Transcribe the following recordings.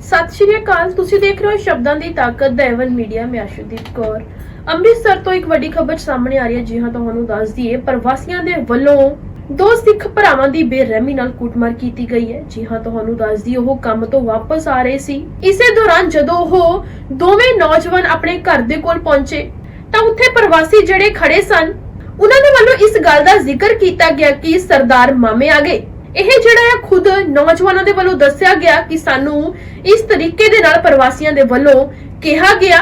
ਸਤਿ ਸ਼੍ਰੀ ਅਕਾਲ। ਤੁਸੀਂ ਦੇਖ ਰਹੇ ਹੋ ਸ਼ਬਦਾਂ ਦੀ ਤਾਕਤ ਦਾ ਮੀਡੀਆ ਮੈਂ ਅਸ਼ੁਦੀਪ ਕੌਰ। ਅੰਮ੍ਰਿਤਸਰ ਤੋਂ ਇੱਕ ਵੱਡੀ ਖਬਰ ਸਾਹਮਣੇ ਆ ਰਹੀ ਹੈ। ਜੀ ਹਾਂ, ਤੁਹਾਨੂੰ ਦੱਸ ਦਈਏ, ਪ੍ਰਵਾਸੀਆਂ ਦੇ ਵੱਲੋਂ ਦੋ ਸਿੱਖ ਭਰਾਵਾਂ ਦੀ ਬੇਰਹਿਮੀ ਨਾਲ ਕੁੱਟਮਾਰ ਕੀਤੀ ਗਈ ਹੈ। ਜੀ ਹਾਂ, ਤੁਹਾਨੂੰ ਦੱਸ ਦਈਏ, ਉਹ ਕੰਮ ਤੋਂ ਵਾਪਸ ਆ ਰਹੇ ਸੀ। ਇਸੇ ਦੌਰਾਨ ਜਦੋਂ ਉਹ ਦੋਵੇਂ ਨੌਜਵਾਨ ਆਪਣੇ ਘਰ ਦੇ ਕੋਲ ਪਹੁੰਚੇ, ਤਾਂ ਉੱਥੇ ਪ੍ਰਵਾਸੀ ਜਿਹੜੇ ਖੜੇ ਸਨ, ਉਹਨਾਂ ਦੇ ਵੱਲੋਂ ਇਸ ਗੱਲ ਦਾ ਜ਼ਿਕਰ ਕੀਤਾ ਗਿਆ ਕਿ ਸਰਦਾਰ ਮਾਮੇ ਆ ਗਏ। ਇਹ ਜਿਹੜਾ ਹੈ ਖੁਦ ਨੌਜਵਾਨਾਂ ਦੇ ਵੱਲੋਂ ਦੱਸਿਆ ਗਿਆ ਕਿ ਸਾਨੂੰ ਇਸ ਤਰੀਕੇ ਦੇ ਨਾਲ ਪ੍ਰਵਾਸੀਆਂ ਦੇ ਵੱਲੋਂ ਕਿਹਾ ਗਿਆ।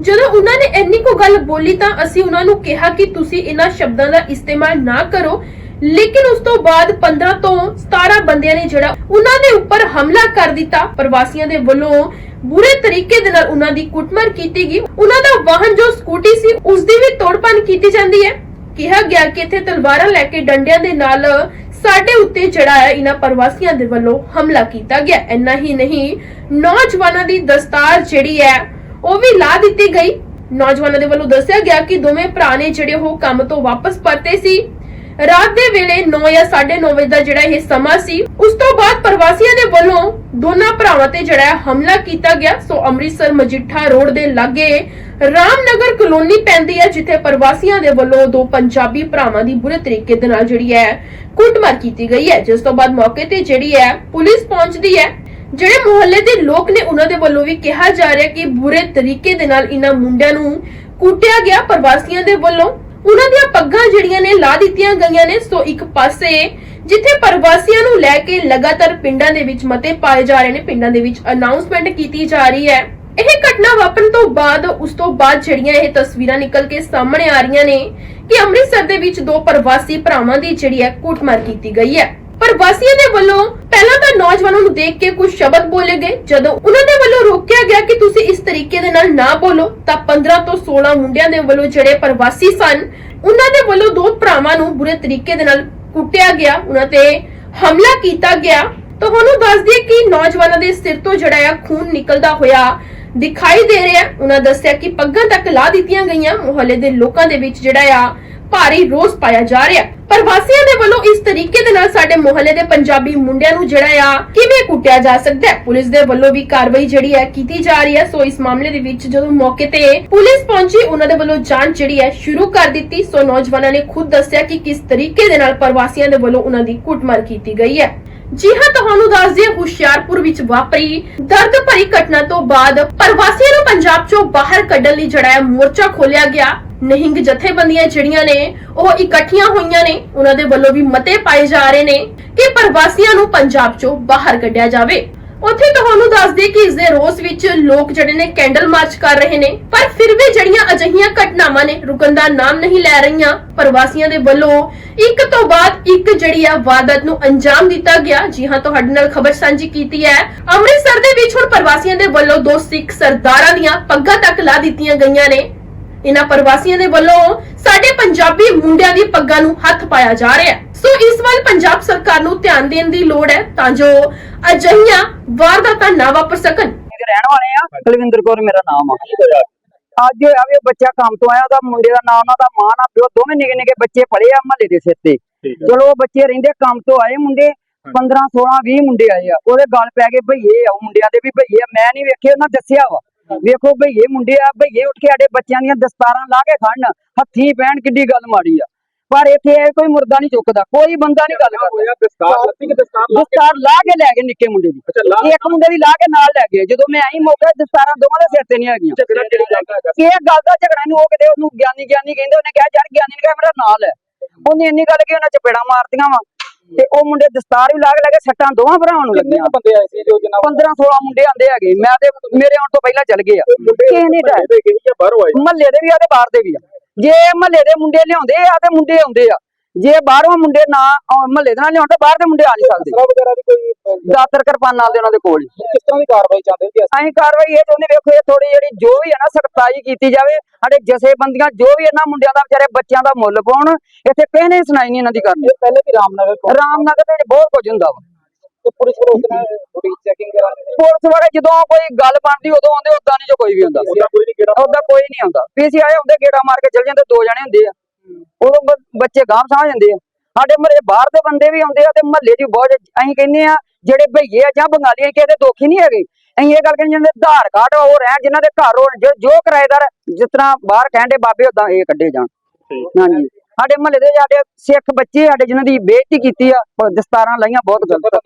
ਜਦੋਂ ਉਹਨਾਂ ਨੇ ਇੰਨੀ ਕੋ ਗੱਲ ਬੋਲੀ ਤਾਂ ਅਸੀਂ ਉਹਨਾਂ ਨੂੰ ਕਿਹਾ ਕਿ ਤੁਸੀਂ ਇਹਨਾਂ ਸ਼ਬਦਾਂ ਦਾ ਇਸਤੇਮਾਲ ਨਾ ਕਰੋ। ਲੇਕਿਨ ਉਸ ਤੋਂ ਬਾਅਦ 15 ਤੋਂ 17 ਬੰਦਿਆਂ ਨੇ ਜਿਹੜਾ ਉਹਨਾਂ ਦੇ ਉੱਪਰ ਹਮਲਾ ਕਰ ਦਿੱਤਾ। ਪ੍ਰਵਾਸੀਆਂ ਦੇ ਵੱਲੋਂ ਬੁਰੇ ਤਰੀਕੇ ਦੇ ਨਾਲ ਉਹਨਾਂ ਦੀ ਕੁੱਟਮਾਰ ਕੀਤੀ ਗਈ। ਉਹਨਾਂ ਦਾ ਵਾਹਨ ਜੋ ਸਕੂਟੀ ਸੀ ਉਸ ਦੀ ਵੀ ਤੋੜਪਾਨ ਕੀਤੀ ਜਾਂਦੀ ਹੈ। ਕਿਹਾ ਗਿਆ ਕਿ ਇੱਥੇ ਤਲਵਾਰਾਂ ਲੈ ਕੇ ਡੰਡਿਆਂ ਦੇ ਨਾਲ ਸਾਡੇ ਉੱਤੇ ਚੜਾਇਆ ਇਹਨਾਂ ਪ੍ਰਵਾਸੀਆਂ ਦੇ ਵੱਲੋਂ ਹਮਲਾ ਕੀਤਾ ਗਿਆ। ਇੰਨਾ ਹੀ ਨਹੀਂ, ਨੌਜਵਾਨਾਂ ਦੀ ਦਸਤਾਰ ਜਿਹੜੀ ਹੈ, ਉਹ ਵੀ ਲਾ ਦਿੱਤੀ ਗਈ। ਨੌਜਵਾਨਾਂ ਦੇ ਵੱਲੋਂ ਦੱਸਿਆ ਗਿਆ ਕਿ ਦੋਵੇਂ ਭਰਾ ਨੇ ਜਿਹੜੇ ਉਹ ਕੰਮ ਤੋਂ ਵਾਪਸ ਪਰਤੇ ਸੀ। ਰਾਤ ਦੇ ਵੇਲੇ 9 ਜਾਂ 9:30 ਵਜੇ ਦਾ ਜਿਹੜਾ ਇਹ ਸਮਾਂ ਸੀ, ਉਸ ਤੋਂ ਬਾਅਦ ਪ੍ਰਵਾਸੀਆਂ ਦੇ ਵੱਲੋਂ ਦੋਨਾਂ ਭਰਾਵਾਂ ਤੇ ਜਿਹੜਾ ਹਮਲਾ ਕੀਤਾ ਗਿਆ। ਸੋ ਅੰਮ੍ਰਿਤਸਰ ਮਜੀਠਾ ਰੋਡ ਦੇ ਲਾਗੇ ਰਾਮਨਗਰ ਕਲੋਨੀ ਪੈਂਦੀ ਹੈ, ਜਿੱਥੇ ਪ੍ਰਵਾਸੀਆਂ ਦੇ ਵੱਲੋਂ ਦੋ ਪੰਜਾਬੀ ਭਰਾਵਾਂ ਦੀ ਬੁਰੇ ਤਰੀਕੇ ਦੇ ਨਾਲ ਜਿਹੜੀ ਹੈ ਕੁੱਟਮਾਰ ਕੀਤੀ ਗਈ ਹੈ। ਜਿਸ ਤੋਂ ਬਾਅਦ ਮੌਕੇ ਤੇ ਜਿਹੜੀ ਹੈ ਪੁਲਿਸ ਪਹੁੰਚਦੀ ਹੈ। ਜਿਹੜੇ ਮੁਹੱਲੇ ਦੇ ਲੋਕ ਨੇ, ਉਹਨਾਂ ਦੇ ਵੱਲੋਂ ਵੀ ਕਿਹਾ ਜਾ ਰਿਹਾ ਕਿ ਬੁਰੇ ਤਰੀਕੇ ਦੇ ਨਾਲ ਇਹਨਾਂ ਮੁੰਡਿਆਂ ਨੂੰ ਕੁੱਟਿਆ ਗਿਆ। ਪ੍ਰਵਾਸੀਆਂ ਦੇ ਵੱਲੋਂ ਉਹਨਾਂ ਦੀਆਂ ਪੱਗਾਂ ਜਿਹੜੀਆਂ ਨੇ ਲਾ ਦਿੱਤੀਆਂ ਗਈਆਂ ਨੇ। ਸੋ ਇੱਕ ਪਾਸੇ ਜਿੱਥੇ ਪ੍ਰਵਾਸੀਆਂ ਨੂੰ ਲੈ ਕੇ ਲਗਾਤਾਰ ਪਿੰਡਾਂ ਦੇ ਵਿੱਚ ਮਤੇ ਪਾਏ ਜਾ ਰਹੇ ਨੇ, ਪਿੰਡਾਂ ਦੇ ਵਿੱਚ ਅਨਾਉਂਸਮੈਂਟ ਕੀਤੀ ਜਾ ਰਹੀ ਹੈ। ਇਹ ਘਟਨਾ ਵਾਪਰਨ ਤੋਂ ਬਾਅਦ, ਉਸ ਤੋਂ ਬਾਅਦ ਜਿਹੜੀਆਂ ਇਹ ਤਸਵੀਰਾਂ ਨਿਕਲ ਕੇ ਸਾਹਮਣੇ ਆ ਰਹੀਆਂ ਨੇ ਕਿ ਅੰਮ੍ਰਿਤਸਰ ਦੇ ਵਿੱਚ ਦੋ ਪ੍ਰਵਾਸੀ ਭਰਾਵਾਂ ਦੀ ਜਿਹੜੀ ਹੈ ਕੁੱਟਮਾਰ ਕੀਤੀ ਗਈ ਹੈ। ਪ੍ਰਵਾਸੀਆਂ ਦੇ ਵੱਲੋਂ ਪਹਿਲਾਂ ਤਾਂ ਨੌਜਵਾਨਾਂ ਨੂੰ ਦੇਖ ਕੇ ਕੁਝ ਸ਼ਬਦ ਬੋਲੇ ਗਏ। ਜਦੋਂ ਉਹਨਾਂ ਦੇ ਵੱਲੋਂ ਰੋਕਿਆ ਗਿਆ ਕਿ ਤੁਸੀਂ ਇਸ ਤਰੀਕੇ ਦੇ ਨਾਲ ਨਾ ਬੋਲੋ, ਤਾਂ 15 ਤੋਂ 16 ਮੁੰਡਿਆਂ ਦੇ ਵੱਲੋਂ ਜਿਹੜੇ ਪ੍ਰਵਾਸੀ ਸਨ, ਉਹਨਾਂ ਦੇ ਵੱਲੋਂ ਦੋ ਭਰਾਵਾਂ ਨੂੰ ਬੁਰੇ ਤਰੀਕੇ ਦੇ ਨਾਲ ਕੁੱਟਿਆ ਗਿਆ, ਉਹਨਾਂ ਤੇ ਹਮਲਾ ਕੀਤਾ ਗਿਆ। ਤੁਹਾਨੂੰ ਦੱਸ ਦਈਏ ਕਿ ਨੌਜਵਾਨਾਂ ਦੇ ਸਿਰ ਤੋਂ ਜਿਹੜਾ ਆ ਖੂਨ ਨਿਕਲਦਾ ਹੋਇਆ ਦਿਖਾਈ ਦੇ ਰਿਹਾ। ਹੈ। ਉਹਨਾਂ ਦੱਸਿਆ ਕਿ ਪੱਗਾਂ ਤੱਕ ਲਾ ਦਿੱਤੀਆਂ ਗਈਆਂ। ਮੁਹੱਲੇ ਦੇ ਲੋਕਾਂ ਦੇ ਵਿੱਚ ਜਿਹੜਾ ਆ ਭਾਰੀ ਰੋਸ ਪਾਇਆ ਜਾ ਰਿਹਾ। ਪ੍ਰਵਾਸੀਆਂ ਦੇ ਵੱਲੋਂ ਇਸ ਤਰੀਕੇ ਦੇ ਨਾਲ ਸਾਡੇ ਮੁਹੱਲੇ ਦੇ ਪੰਜਾਬੀ ਮੁੰਡਿਆਂ ਨੂੰ ਜਿਹੜਾ ਆ ਕਿਵੇਂ ਕੁੱਟਿਆ ਜਾ ਸਕਦਾ ਹੈ? ਪੁਲਿਸ ਦੇ ਵੱਲੋਂ ਵੀ ਕਾਰਵਾਈ ਜਿਹੜੀ ਹੈ ਕੀਤੀ ਜਾ ਰਹੀ ਹੈ। ਸੋ ਇਸ ਮਾਮਲੇ ਦੇ ਵਿੱਚ ਜਦੋਂ ਮੌਕੇ ਤੇ ਪੁਲਿਸ ਪਹੁੰਚੀ, ਉਹਨਾਂ ਦੇ ਵੱਲੋਂ ਜਾਂਚ ਜਿਹੜੀ ਹੈ ਸ਼ੁਰੂ ਕਰ ਦਿੱਤੀ। ਸੋ ਨੌਜਵਾਨਾਂ ਨੇ ਖੁਦ ਦੱਸਿਆ ਕਿ ਕਿਸ ਤਰੀਕੇ ਦੇ ਨਾਲ ਪ੍ਰਵਾਸੀਆਂ ਦੇ ਵੱਲੋਂ ਉਹਨਾਂ ਦੀ ਕੁੱਟਮਾਰ ਕੀਤੀ ਗਈ ਹੈ। ਜੀ ਹਾਂ, ਤੁਹਾਨੂੰ ਦੱਸ ਦਈਏ, ਹੁਸ਼ਿਆਰਪੁਰ ਵਿੱਚ ਵਾਪਰੀ ਦਰਦ ਭਰੀ ਘਟਨਾ ਤੋਂ ਬਾਅਦ ਪ੍ਰਵਾਸੀਆਂ ਨੂੰ ਪੰਜਾਬ ਚੋਂ ਬਾਹਰ ਕੱਢਣ ਲਈ ਜਿਹੜਾ ਮੋਰਚਾ ਖੋਲਿਆ ਗਿਆ। ਨਿਹੰਗ ਜਥੇਬੰਦੀਆਂ ਜਿਹੜੀਆਂ ਨੇ, ਉਹ ਇਕੱਠੀਆਂ ਹੋਈਆਂ ਨੇ, ਉਹਨਾਂ ਦੇ ਵੱਲੋਂ ਵੀ ਮਤੇ ਪਾਏ ਜਾ ਰਹੇ ਨੇ ਕਿ ਪ੍ਰਵਾਸੀਆਂ ਨੂੰ ਪੰਜਾਬ ਚੋਂ ਬਾਹਰ ਕੱਢਿਆ ਜਾਵੇ। ਉੱਥੇ ਤੁਹਾਨੂੰ ਦੱਸ ਦਈਏ ਕਿ ਇਸ ਦੇ ਰੋਸ ਵਿੱਚ ਲੋਕ ਜਿਹੜੇ ਨੇ ਕੈਂਡਲ ਮਾਰਚ ਕਰ ਰਹੇ ਨੇ, ਪਰ ਫਿਰ ਵੀ ਜਿਹੜੀਆਂ ਅਜਿਹੀਆਂ ਘਟਨਾਵਾਂ ਨੇ, ਰੁਕਣ ਦਾ ਨਾਮ ਨਹੀਂ ਲੈ ਰਹੀਆਂ। ਪ੍ਰਵਾਸੀਆਂ ਦੇ ਵੱਲੋਂ ਇੱਕ ਤੋਂ ਬਾਅਦ ਇੱਕ ਜਿਹੜੀ ਆ ਵਾਦਤ ਨੂੰ ਅੰਜਾਮ ਦਿੱਤਾ ਗਿਆ। ਜੀ ਹਾਂ, ਤੁਹਾਡੇ ਨਾਲ ਖਬਰ ਸਾਂਝੀ ਕੀਤੀ ਹੈ। ਅੰਮ੍ਰਿਤਸਰ ਦੇ ਵਿੱਚ ਹੁਣ ਪ੍ਰਵਾਸੀਆਂ ਦੇ ਵੱਲੋਂ ਦੋ ਸਿੱਖ ਸਰਦਾਰਾਂ ਦੀਆਂ ਪੱਗਾਂ ਤੱਕ ਲਾ ਦਿੱਤੀਆਂ ਗਈਆਂ ਨੇ। ਇਹਨਾਂ ਪ੍ਰਵਾਸੀਆਂ ਦੇ ਵੱਲੋਂ ਸਾਡੇ ਪੰਜਾਬੀ ਮੁੰਡਿਆਂ ਦੀ ਪੱਗਾਂ ਨੂੰ ਹੱਥ ਪਾਇਆ ਜਾ ਰਿਹਾ ਹੈ। ਸੋ ਇਸ ਵੱਲ ਪੰਜਾਬ ਸਰਕਾਰ ਨੂੰ ਧਿਆਨ ਦੇਣ ਦੀ ਲੋੜ ਹੈ ਤਾਂ ਜੋ ਅਜਿਹੀਆਂ ਵਾਰਦਾਤਾਂ ਨਾ ਵਾਪਰ ਸਕਣ। ਦੇ ਰਹਿਣ ਵਾਲੇ ਆ ਕੁਲਵਿੰਦਰ ਕੌਰ ਮੇਰਾ ਨਾਮ ਆ। ਅੱਜ ਹੋਇਆ ਵੀ ਬੱਚਾ ਕੰਮ ਤੋਂ ਆਇਆ ਉਹਦਾ ਮੁੰਡੇ ਦਾ ਨਾਮ ਉਹਦਾ ਮਾਂ ਨਾ ਪਿਓ ਦੋਵੇਂ ਨਿੱਕੇ ਨਿੱਕੇ ਬੱਚੇ ਪੜੇ ਆ ਮਹੱਲੇ ਦੇ ਸਿਰ ਤੇ। ਚਲੋ ਉਹ ਬੱਚੇ ਰਹਿੰਦੇ ਕੰਮ ਤੋਂ ਆਏ ਮੁੰਡੇ 15 16 20 ਮੁੰਡੇ ਆਏ ਆ। ਉਹਦੇ ਗੱਲ ਪੈ ਗਏ ਭਈਏ ਆ ਉਹ ਮੁੰਡਿਆਂ ਦੇ ਵੀ ਭਈਏ ਆ। ਮੈਂ ਨਹੀਂ ਵੇਖੇ ਉਹਨਾਂ ਦੱਸਿਆ ਵਾ। ਵੇਖੋ ਭਈਏ ਮੁੰਡੇ ਆ ਭਈਏ ਉੱਠ ਕੇ ਸਾਡੇ ਬੱਚਿਆਂ ਦੀਆਂ ਦਸਤਾਰਾਂ ਲਾ ਕੇ ਖੜਨ ਹੱਥੀਂ ਪੈਣ ਕਿੱਡੀ ਗੱਲ ਮਾੜੀ ਆ। ਪਰ ਇੱਥੇ ਕੋਈ ਮੁਰਦਾ ਨਹੀਂ ਚੁੱਕਦਾ ਕੋਈ ਬੰਦਾ ਨਹੀਂ ਗੱਲ ਕਰਦਾ। ਦਸਤਾਰ ਲਾ ਕੇ? ਲਾ ਗਏ ਨਿੱਕੇ ਮੁੰਡੇ ਦੀ। ਇੱਕ ਮੁੰਡੇ ਦੀ ਲਾ ਕੇ ਨਾਲ ਲੈ ਗਏ। ਜਦੋਂ ਮੈਂ ਆਈ ਮੌਕੇ ਦਸਤਾਰਾਂ ਦੋਵਾਂ ਦੇ ਸਿਰ ਤੇ ਨਹੀਂ ਹੈਗੀਆਂ। ਇਹ ਗੱਲ ਦਾ ਝਗੜਾ ਨਹੀਂ ਉਹ ਕਿਤੇ ਉਹਨੂੰ ਗਿਆਨੀ ਗਿਆਨੀ ਕਹਿੰਦੇ ਉਹਨੇ ਕਿਹਾ ਯਾਰ ਗਿਆਨੀ ਨੇ ਕਿਹਾ ਮੇਰਾ ਨਾਲ ਹੈ। ਉਹਨੇ ਇੰਨੀ ਗੱਲ ਕਿ ਉਹਨਾਂ ਚਪੇੜਾ ਮਾਰਤੀਆਂ ਵਾ। ਤੇ ਉਹ ਮੁੰਡੇ ਦਸਤਾਰ ਵੀ ਲਾ ਕੇ ਲੈ ਕੇ ਸੱਟਾਂ ਦੋਵਾਂ ਭਰਾਵਾਂ ਨੂੰ ਲੱਗੀਆਂ। ਬੰਦੇ ਆਏ ਸੀ ਜੋ ਜਨਾਬ 15 16 ਮੁੰਡੇ ਆਂਦੇ ਹੈਗੇ। ਮੈਂ ਤੇ ਮੇਰੇ ਆਉਣ ਤੋਂ ਪਹਿਲਾਂ ਚੱਲ ਗਏ ਆ। ਆਏ ਮਹੱਲੇ ਦੇ ਵੀ ਆ ਤੇ ਬਾਹਰ ਦੇ ਵੀ ਆ। ਜੇ ਮਹੱਲੇ ਦੇ ਮੁੰਡੇ ਲਿਆਉਂਦੇ ਆ ਤੇ ਮੁੰਡੇ ਆਉਂਦੇ ਆ। ਜੇ ਬਾਹਰੋਂ ਮੁੰਡੇ ਨਾ ਮਹੱਲੇ ਦੇ ਨਾਲ ਲਿਆਉਣ ਤੇ ਬਾਹਰ ਦੇ ਮੁੰਡੇ ਆ ਨਹੀਂ ਸਕਦੇ। ਦਾਤਰ ਕਿਰਪਾਨ ਨਾਲ ਦੇ ਉਹਨਾਂ ਦੇ ਕੋਲ ਕਿਸ ਤਰ੍ਹਾਂ ਦੀ ਕਾਰਵਾਈ ਚਾਹੁੰਦੇ ਜੀ ਅਸੀਂ? ਕਾਰਵਾਈ ਇਹ ਚਾਹੁੰਦੇ ਵੇਖੋ ਇਹ ਥੋੜੀ ਜਿਹੜੀ ਜੋ ਵੀ ਹੈ ਨਾ ਸਖਤਾਈ ਕੀਤੀ ਜਾਵੇ ਸਾਡੇ ਜਥੇਬੰਦੀਆਂ ਜੋ ਵੀ ਇਹਨਾਂ ਮੁੰਡਿਆਂ ਦਾ ਵਿਚਾਰੇ ਬੱਚਿਆਂ ਦਾ ਮੁੱਲ ਪਾਉਣ ਇੱਥੇ ਕਿਸੇ ਨੇ ਸੁਣਾਈ ਨਹੀਂ ਇਹਨਾਂ ਦੀ ਕਰਨੀ। ਪਹਿਲੇ ਵੀ ਰਾਮਨਗਰ ਰਾਮਨਗਰ ਦੇ ਵਿੱਚ ਬਹੁਤ ਕੁਝ ਹੁੰਦਾ ਵਾ। ਪੁਲਿਸ ਵਾਲੇ ਜਦੋਂ ਕੋਈ ਗੱਲ ਬਣਦੀ ਉਦੋਂ ਆਉਂਦੇ ਉਦਾਂ ਨਹੀਂ ਜੋ ਕੋਈ ਵੀ ਹੁੰਦਾ। ਉਦਾਂ ਕੋਈ ਨਹੀਂ ਆਉਂਦਾ। ਪੀਸੀਆਈ ਹੁੰਦੇ ਗੇੜਾ ਮਾਰ ਕੇ ਚਲ ਜਾਂਦੇ ਦੋ ਜਣੇ ਹੁੰਦੇ ਆ। ਉਦੋਂ ਬੱਚੇ ਗਾਂਹ ਸਾਹ ਜਾਂਦੇ ਆ। ਸਾਡੇ ਮਹੱਲੇ ਬਾਹਰ ਦੇ ਬੰਦੇ ਵੀ ਆਉਂਦੇ ਆ ਤੇ ਮਹੱਲੇ 'ਚ ਬਹੁਤ ਅਸੀਂ ਕਹਿੰਦੇ ਆ ਜਿਹੜੇ ਭਈਏ ਆ ਜਾਂ ਬੰਗਾਲੀ ਆ ਕਿਸੇ ਦੇ ਦੋਖੀ ਨਹੀਂ ਹੈਗੇ। ਅਸੀਂ ਇਹ ਗੱਲ ਕਹਿੰਦੇ ਜਿਹਨਾਂ ਦੇ ਆਧਾਰ ਕਾਰਡ ਉਹ ਰਹਿਣ ਜਿਨ੍ਹਾਂ ਦੇ ਘਰ ਹੋਣ ਜੋ- ਕਿਰਾਏਦਾਰ ਜਿਸ ਤਰ੍ਹਾਂ ਬਾਹਰ ਕਹਿੰਦੇ ਬਾਬੇ ਉਦਾਂ ਇਹ ਕੱਢੇ ਜਾਣ। ਹਾਂਜੀ। ਸਾਡੇ ਮਹੱਲੇ ਦੇ ਸਾਡੇ ਸਿੱਖ ਬੱਚੇ ਸਾਡੇ ਜਿਨ੍ਹਾਂ ਦੀ ਬੇਇੱਜ਼ਤੀ ਕੀਤੀ ਆ ਦਸਤਾਰਾਂ ਲਾਈਆਂ ਬਹੁਤ ਗਲਤ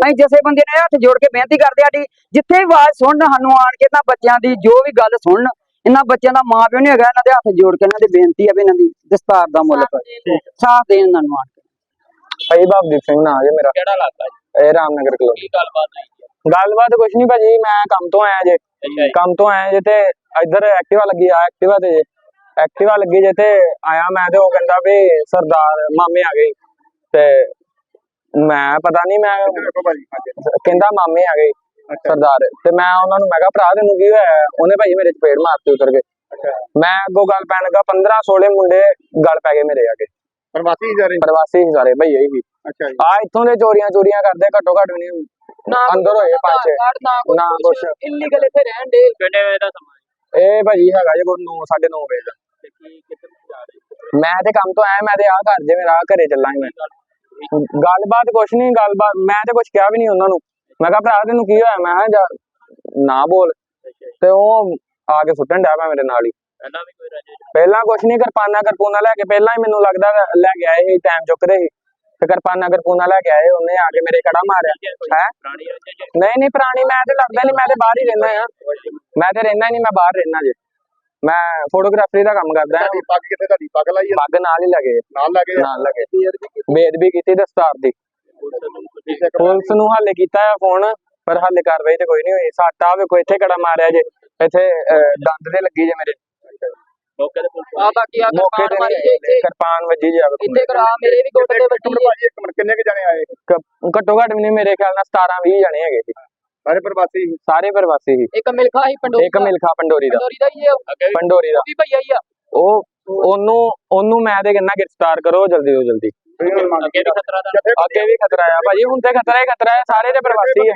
ਅਸੀਂ ਜਿਸੇ ਬੰਦੇ ਨੇ ਹੱਥ ਜੋੜ ਕੇ ਬੇਨਤੀ ਕਰਦੇ ਆ ਸਾਡੀ ਜਿੱਥੇ ਵੀ ਆਵਾਜ਼ ਸੁਣਨ ਸਾਨੂੰ ਆਣ ਕੇ ਇਹਨਾਂ ਬੱਚਿਆਂ ਦੀ ਜੋ ਵੀ ਗੱਲ ਸੁਣਨ ਇਹਨਾਂ ਬੱਚਿਆਂ ਦਾ ਮਾਂ ਪਿਓ ਨਹੀਂ ਹੈਗਾ ਇਹਨਾਂ ਦੇ ਹੱਥ ਜੋੜ ਕੇ ਇਹਨਾਂ ਦੀ ਬੇਨਤੀ ਆ ਵੀ ਇਹਨਾਂ ਦੀ ਦਸਤਾਰ ਦਾ ਮੁੱਲ ਕਰੋ। ਸਾਥ ਦੇਣ ਇਹਨਾਂ ਨੂੰ ਆਣ ਕੇ ਭਾਈ ਭਵਦੀਪ ਸਿੰਘ ਨਾਂ ਜੇ ਮੇਰਾ। ਕਿਹੜਾ ਇਲਾਕਾ ਜੀ? ਇਹ ਰਾਮਨਗਰ ਕਲੋਨੀ। ਕੀ ਗੱਲਬਾਤ ਹੋਈ ਹੈ? ਗੱਲਬਾਤ ਕੁਛ ਨਹੀਂ ਭਾਜੀ ਮੈਂ ਕੰਮ ਤੋਂ ਆਇਆ ਜੇ। ਕੰਮ ਤੋਂ ਆਇਆ ਜੇ ਤੇ ਇੱਧਰ ਐਕਟਿਵਾ ਲੱਗੀ ਆ ਐਕਟਿਵਾ ਤੇ ਜੇ। ਐਕਟਿਵਾ ਲੱਗੀ ਜੇ ਤੇ ਆਇਆ ਮੈਂ ਤੇ ਉਹ ਕਹਿੰਦਾ ਵੀ ਸਰਦਾਰ ਮਾਮੇ ਆ ਗਏ। ਤੇ ਮੈਂ ਪਤਾ ਨਹੀਂ ਮੈਂ ਕਹਿੰਦਾ ਮਾਮੇ ਆ ਗਏ। ਸਰਦਾਰ। ਤੇ ਮੈਂ ਉਹਨਾਂ ਨੂੰ ਮੈਂ ਕਿਹਾ ਭਰਾ ਤੈਨੂੰ ਕੀ ਹੋਇਆ? ਉਹਨੇ ਭਾਈ ਮੇਰੇ ਚਪੇੜ ਮਾਰਤੀ ਉਤਰ ਕੇ। ਮੈਂ ਅੱਗੋਂ ਗੱਲ ਪੈਣ ਲੱਗਾ 15 16 ਮੁੰਡੇ ਗੱਲ ਪੈ ਗਏ ਮੇਰੇ ਆ ਕੇ ਪ੍ਰਵਾਸੀ ਰਹੇ ਪ੍ਰਵਾਸੀ ਸੀ ਸਾਰੇ ਭਈਏ ਹੀ ਅੱਛਾ ਜੀ। ਆ ਇੱਥੋਂ ਦੇ ਚੋਰੀਆਂ ਚੋਰੀਆਂ ਕਰਦੇ ਘੱਟੋ ਘੱਟ ਵੀ ਨਹੀਂ ਅੰਦਰ ਹੋਏ ਪੰਜ ਛੇ ਨਾ ਕੁਛ। ਇਲੀਗਲ ਇੱਥੇ ਰਹਿਣ ਦੇ। ਕਿੰਨੇ ਵਜੇ ਦਾ ਸਮਾਂ ਇਹ ਭਾਜੀ ਹੈਗਾ ਜੇ ਕੋਈ 9 9:30 ਵਜੇ ਦਾ। ਤੇ ਕੀ ਕਿੱਥੇ ਨੂੰ ਜਾ ਰਹੇ ਮੈਂ ਤੇ ਕੰਮ ਤੋਂ ਆਇਆ ਮੈਂ ਤੇ ਆ ਘਰ ਜੇ ਮੇਰਾ ਆਹ ਘਰੇ ਚੱਲਾਂਗੇ। ਮੈਂ ਗੱਲਬਾਤ ਕੁਛ ਨਹੀਂ ਗੱਲਬਾਤ ਮੈਂ ਤੇ ਕੁਛ ਕਿਹਾ ਵੀ ਨਹੀਂ ਉਹਨਾਂ ਨੂੰ। ਮੈਂ ਕਿਹਾ ਭਰਾ ਤੈਨੂੰ ਕੀ ਹੋਇਆ? ਮੈਂ ਕਿਹਾ ਜਾ- ਨਾ ਬੋਲ। ਤੇ ਉਹ ਆ ਕੇ ਸੁੱਟਣ ਡਿਆ ਪਿਆ ਮੇਰੇ ਨਾਲ ਹੀ। ਪਹਿਲਾਂ ਵੀ ਕੋਈ ਰਜੇ ਪਹਿਲਾਂ ਕੁਛ ਨਹੀਂ ਕਿਰਪਾਨਾ ਕਿਰਪੂਨਾ ਲੈ ਕੇ ਪਹਿਲਾਂ ਹੀ ਮੈਨੂੰ ਲੱਗਦਾ ਵਾ ਲੈ ਕੇ ਆਏ ਸੀ ਟਾਈਮ ਚੁੱਕ ਰਹੇ ਸੀ। ਤੇ ਕਿਰਪਾਨਾ ਕਿਰਪੂਨਾ ਲੈ ਕੇ ਆਏ ਉਹਨੇ ਆ ਕੇ ਮੇਰੇ ਕੜਾ ਮਾਰਿਆ। ਹੈ ਨਹੀਂ ਨਹੀਂ ਪੁਰਾਣੀ ਮੈਂ ਤੇ ਲੱਗਦਾ ਨਹੀਂ ਮੈਂ ਤੇ ਬਾਹਰ ਹੀ ਰਹਿਣਾ ਆ ਮੈਂ ਤੇ ਰਹਿਣਾ ਨਹੀਂ ਮੈਂ ਬਾਹਰ ਰਹਿਣਾ ਜੇ। ਮੈਂ ਫੋਟੋਗ੍ਰਾਫਰੀ ਦਾ ਕੰਮ ਕਰਦਾ ਹਾਂ। ਪੱਗ ਕਿੱਥੇ ਤੁਹਾਡੀ ਪੱਗ ਲਾਈ ਪੱਗ ਨਾਲ ਹੀ ਲੱਗੇ। ਨਾਲ ਲੱਗੇ ਨਾਲ ਲੱਗੇ। ਬੇਦਬੀ ਕੀਤੀ? ਦਸਤਾਰ ਦੀ। ਪੁਲਿਸ ਨੂੰ ਹਾਲੇ ਕੀਤਾ ਆ ਫੋਨ ਪਰ ਹਾਲੇ ਕਾਰਵਾਈ ਤੇ ਕੋਈ ਨਹੀਂ ਹੋਈ। ਸੱਟ ਆ ਵੇਖੋ ਇੱਥੇ ਕੜਾ ਮਾਰਿਆ ਜੇ। ਇੱਥੇ ਦੰਦ ਤੇ ਲੱਗੀ ਜੇ ਮੇਰੇ। ਆ ਬਾਕੀ ਆ ਕਿਰਪਾਨ ਵੱਜੀ ਜੇ ਕਰਾ? ਮੇਰੇ ਵੀ ਗੋਡੇ ਤੇ ਵੱਜੀ ਭਾਜੀ ਇੱਕ ਮਿੰਟ ਕਿੰਨੇ ਕੁ ਜਣੇ ਆਏ? ਕ- ਘੱਟੋ ਘੱਟ ਵੀ ਨਹੀਂ ਮੇਰੇ ਖਿਆਲ ਨਾਲ 17 20 ਜਣੇ ਹੈਗੇ ਸੀ। ਸਾਰੇ ਪ੍ਰਵਾਸੀ ਸਾਰੇ ਪ੍ਰਵਾਸੀ ਸੀ। ਇੱਕ ਮਿਲਖਾ ਹੀ ਪੰਡੋਰੀ ਇੱਕ ਮਿਲਖਾ ਪੰਡੋਰੀ ਦਾ। ਪੰਡੋਰੀ ਦਾ ਹੀ ਇਹ ਅੱਗੇ ਪੰਡੋਰੀ ਦਾ। ਵੀ ਭਈਆ ਹੀ ਆ। ਉਹ ਉਹਨੂੰ ਉਹਨੂੰ ਮੈਂ ਤੇ ਕਹਿੰਦਾ ਗ੍ਰਿਫਤਾਰ ਕਰੋ ਜਲਦੀ ਤੋਂ ਜਲਦੀ। ਅੱਗੇ ਵੀ ਖਤਰਾ ਦਾ ਅੱਗੇ ਵੀ ਖਤਰਾ ਆ। ਭਾਜੀ ਹੁਣ ਤੇ ਖਤਰਾ ਹੀ ਖਤਰਾ ਹੈ ਸਾਰੇ ਦੇ ਪ੍ਰਵਾਸੀ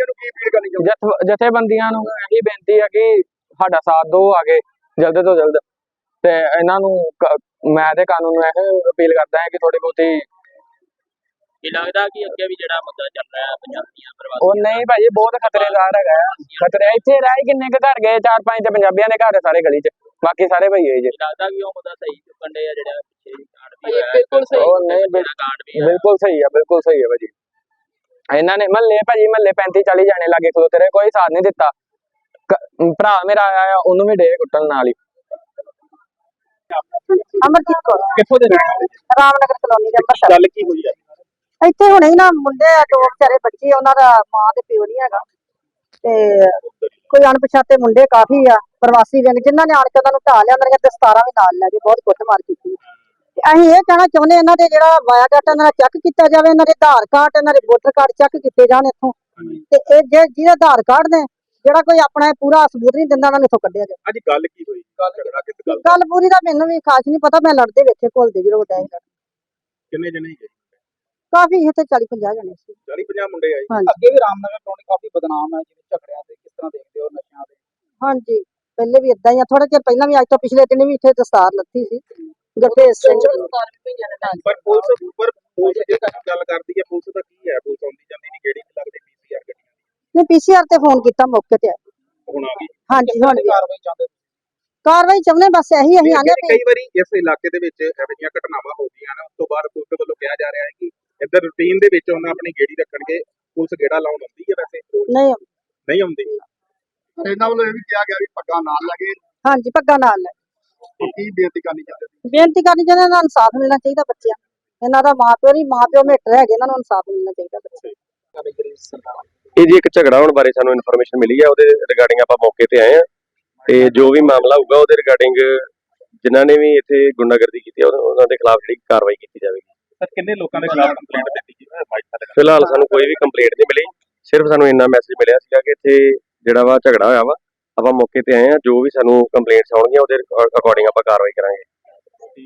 ਜਥ ਜਥੇਬੰਦੀਆਂ ਨੂੰ ਇਹੀ ਬੇਨਤੀ ਹੈ ਕਿ ਸਾਡਾ ਸਾਥ ਦਿਓ ਆਗੇ ਜਲਦ ਤੋਂ ਜਲਦ। ਤੇ ਇਹਨਾਂ ਨੂੰ ਮੈਂ ਤੇ ਕਾਨੂੰਨ ਨੂੰ ਇਹ ਅਪੀਲ ਕਰਦਾ ਹਾਂ ਕਿ ਥੋੜੀ ਬਹੁਤੀ ਕੀ ਲੱਗਦਾ ਕਿ ਅੱਗੇ ਵੀ ਜਿਹੜਾ ਮੁੱਦਾ ਚੱਲ ਰਿਹਾ ਹੈ ਪੰਜਾਬੀਆਂ ਪ੍ਰਵਾਸੀ ਉਹ ਨਹੀਂ ਭਾਜੀ ਬਹੁਤ ਖਤਰੇਦਾਰ ਹੈਗਾ। ਖਤਰੇ ਇੱਥੇ ਰਹਿ ਕਿੰਨੇ ਕੁ ਘਰ ਗਏ ਚਾਰ ਪੰਜ ਤੇ ਪੰਜਾਬੀਆਂ ਦੇ ਘਰ ਸਾਰੇ ਗਲੀ 'ਚ। ਬਾਕੀ ਸਾਰੇ ਭਈਏ ਜੇ। ਲੱਗਦਾ ਕਿ ਉਹ ਮੁੱਦਾ ਸਹੀ ਚੁੱਕਣ ਦੇ ਆ ਜਿਹੜਾ ਪਿੱਛੇ ਬਿਲਕੁਲ ਸਹੀ। ਉਹ ਨਹੀਂ ਆ। ਬਿਲਕੁਲ ਸਹੀ ਆ ਬਿਲਕੁਲ ਸਹੀ ਆ ਭਾਜੀ। ਇਹਨਾਂ ਨੇ ਮਹੱਲੇ ਭਾਜੀ ਮਹੱਲੇ 35 40 ਜਾਣੇ ਲਾਗੇ ਖਲੋਤੇ ਰਹੇ ਕੋਈ ਸਾਥ ਨਹੀਂ ਦਿੱਤਾ। ਭਰਾ ਮੇਰਾ ਆਇਆ ਉਹਨੂੰ ਵੀ ਡੇ ਕੁੱਟਣ ਨਾਲ ਹੀ। ਅਮਰਜੀਤ ਕੌਰ। ਕਿੱਥੋਂ ਦੇ ਰਹਿਣ ਰਾਮਨਗਰ ਕਲੋਨੀ ਦੇ ਅੰਮ੍ਰਿਤਸਰ। ਗੱਲ ਕੀ ਹੋਈ ਹੈ ਇੱਥੇ ਹੁਣੇ ਹੀ ਨਾ ਮੁੰਡੇ ਆ ਦੋ ਵਿਚਾਰੇ ਬੱਚੇ ਉਹਨਾਂ ਦਾ ਮਾਂ ਤੇ ਪਿਓ ਨਹੀਂ ਹੈਗਾ। ਤੇ ਕੋਈ ਅਣਪਛਾਤੇ ਮੁੰਡੇ ਕਾਫੀ ਆ ਪ੍ਰਵਾਸੀ ਵਿੰਗ ਜਿਨ੍ਹਾਂ ਨੇ ਆਣ ਕੇ ਉਹਨਾਂ ਨੂੰ ਢਾਹ ਲਿਆ ਉਹਨਾਂ ਦੀਆਂ ਦਸਤਾਰਾਂ ਵੀ ਨਾਲ ਲੈ ਕੇ ਬਹੁਤ ਕੁੱਟਮਾਰ ਕੀਤੀ। ਤੇ ਅਸੀਂ ਇਹ ਕਹਿਣਾ ਚਾਹੁੰਦੇ ਇਹਨਾਂ ਦੇ ਜਿਹੜਾ ਵਾਇਆ ਡਾਟਾ ਇਹਨਾਂ ਦਾ ਚੈੱਕ ਕੀਤਾ ਜਾਵੇ ਇਹਨਾਂ ਦੇ ਆਧਾਰ ਕਾਰਡ ਇਹਨਾਂ ਦੇ ਵੋਟਰ ਕਾਰਡ ਚੈੱਕ ਕੀਤੇ ਜਾਣ ਇੱਥੋਂ। ਤੇ ਇਹ ਜੇ ਜਿਹਦੇ ਆਧਾਰ ਕਾਰਡ ਨੇ ਜਿਹੜਾ ਕੋਈ ਆਪਣਾ ਇਹ ਪੂਰਾ ਸਬੂਤ ਨਹੀਂ ਦਿੰਦਾ ਉਹਨਾਂ ਨੂੰ ਇੱਥੋਂ ਕੱਢਿਆ ਜਾਵੇ। ਅੱਜ ਗੱਲ ਕੀ ਹੋਈ? ਗੱਲ ਝਗੜਾ ਕਿਸ ਗੱਲ? ਗੱਲ ਪੂਰੀ ਦਾ ਮੈਨੂੰ ਵੀ ਖਾਸ ਨਹੀਂ ਪਤਾ ਮੈਂ ਲੜਦੇ ਵੇਖੇ ਘੁਲਦੇ ਜਦੋਂ ਵੱਡਾ ਸੀ ਕਿੰਨੇ ਜਣੇ ਗਏ ਕਾਫੀ ਇੱਥੇ 40 50 ਜਣੇ ਸੀ। 40 50 ਮੁੰਡੇ ਆਏ? ਹਾਂਜੀ। ਅੱਗੇ ਵੀ ਰਾਮਨਗਰ ਕਲੋਨੀ ਕਾਫੀ ਬਦਨਾਮ ਹੈ ਜਿਵੇਂ ਝਗੜਿਆਂ ਤੇ ਕਿਸ ਤਰ੍ਹਾਂ ਦੇਖਦੇ ਹੋ ਨਸ਼ਿਆਂ ਤੇ ਹਾਂਜੀ। ਪਹਿਲੇ ਵੀ ਇਦਾਂ ਹੀ ਆ ਥੋੜਾ ਚਿਰ ਪਹਿਲਾਂ ਵੀ ਅੱਜ ਤੋਂ ਪਿਛਲੇ ਦਿਨ ਵੀ ਇੱਥੇ ਦਸਤਾਰ ਲੱਥੀ ਸੀ। ਗੁਰਭੇਜ ਸਿੰਘ ਪਰ ਪੁਲਿਸ ਉੱਪਰ ਪੁਲਿਸ ਜੇ ਗੱਲ ਕਰਦੀ ਹੈ ਪੁਲਿਸ ਦਾ ਕੀ ਹੈ? ਪੁਲਿਸ ਆਉਂਦੀ ਜਾਂਦੀ ਨਹੀਂ ਕਿਹੜੀ ਨਹੀਂ ਲੱਗਦੀ ਪੀਸੀਆਰ ਗੱਡੀਆਂ ਨੇ ਪੀਸੀਆਰ ਤੇ ਫੋਨ ਕੀਤਾ ਮੌਕੇ ਤੇ। ਆਏ। ਹੁਣ ਆ ਗਈ। ਹਾਂਜੀ ਹੁਣ ਵੀ ਕਾਰਵਾਈ ਚਾਹੁੰਦੇ ਕਾਰਵਾਈ ਚਾਹੁੰਦੇ ਬਸ ਇਹੀ ਅਸੀਂ ਆਨੇ ਵੀ ਕਈ ਵਾਰੀ ਇਸ ਇਲਾਕੇ ਦੇ ਵਿੱਚ ਇਹੋ ਜਿਹੀਆਂ ਘਟਨਾਵਾਂ ਹੋ ਗਈਆਂ ਨੇ। ਉਸ ਤੋਂ ਬਾਅਦ ਪੁਲਿਸ ਵੱਲੋਂ ਕਿਹਾ ਜਾ ਰਿਹਾ ਹੈ ਕਿ ਇੱਧਰ ਰੂਟੀਨ ਦੇ ਵਿੱਚ ਉਹਨਾਂ ਆਪਣੀ ਗੇੜੀ ਰੱਖਣਗੇ। ਪੁਲਿਸ ਗੇੜਾ ਲਾਉਣ ਆਉਂਦੀ ਹੈ ਵੈਸੇ? ਰੋਜ਼ ਨਹੀਂ। ਨਹੀਂ ਆਉਂਦੀ। ਪਰ ਇਹਨਾਂ ਵੱਲੋਂ ਇਹ ਵੀ ਕਿਹਾ ਗਿਆ ਵੀ ਪੱਗਾਂ ਨਾਲ ਲੱਗੇ ਹਾਂਜੀ ਪੱਗਾਂ ਨਾਲ ਲੈ ਕੀ ਬੇਨਤੀ ਕਰਨੀ ਚਾਹੁੰਦੇ ਸੀ ਬੇਨਤੀ ਕਰਨੀ ਚਾਹੁੰਦੇ ਇਹਨਾਂ ਨੂੰ ਇਨਸਾਫ ਮਿਲਣਾ ਚਾਹੀਦਾ ਬੱਚਿਆਂ ਨੂੰ। ਇਹਨਾਂ ਦਾ ਮਾਪਿਓ ਨਹੀਂ ਮਾਪਿਓ ਮੇਟਰ ਹੈਗੇ ਇਹਨਾਂ ਨੂੰ ਇਨਸਾਫ ਮਿਲਣਾ ਚਾਹੀਦਾ ਬੱਚਿਆਂ ਨੂੰ। ਇਹ ਜੀ ਇੱਕ ਝਗੜਾ ਹੋਣ ਬਾਰੇ ਸਾਨੂੰ ਇਨਫੋਰਮੇਸ਼ਨ ਮਿਲੀ ਹੈ ਉਹਦੇ ਰਿਗਾਰਡਿੰਗ ਆਪਾਂ ਮੌਕੇ ਤੇ ਆਏ ਆ। ਤੇ ਜੋ ਵੀ ਮਾਮਲਾ ਹੋਊਗਾ ਉਹਦੇ ਰਿਗਾਰਡਿੰਗ ਜਿਨ੍ਹਾਂ ਨੇ ਵੀ ਇੱਥੇ ਗੁੰਡਾਗਰਦੀ ਕੀਤੀ ਆ, ਉਹਨਾਂ ਉਹਨਾਂ ਦੇ ਖਿਲਾਫ ਜਿਹੜੀ ਕਾਰਵਾਈ ਕੀਤੀ ਜਾਵੇਗੀ। ਸਰ ਕਿੰਨੇ ਲੋਕਾਂ ਦੇ ਖਿਲਾਫ ਕੰਪਲੇਂਟ ਦਿੱਤੀ ਗਈ? ਫਿਲਹਾਲ ਸਾਨੂੰ ਕੋਈ ਵੀ ਕੰਪਲੇਂਟ ਨਹੀਂ ਮਿਲੀ। ਸਿਰਫ ਸਾਨੂੰ ਇੰਨਾ ਮੈਸੇਜ ਮਿਲਿਆ ਸੀਗਾ ਕਿ ਇੱਥੇ ਜਿਹੜਾ ਵਾ ਝਗੜਾ ਹੋਇਆ ਵਾ ਆਪਾਂ ਮੌਕੇ ਤੇ ਆਏ ਆ ਜੋ ਵੀ ਸਾਨੂੰ ਕੰਪਲੇਂਟਸ ਆਉਣਗੀਆਂ, ਉਹਦੇ ਅਕੋਰਡਿੰਗ ਆਪਾਂ ਕਾਰਵਾਈ ਕਰਾਂਗੇ।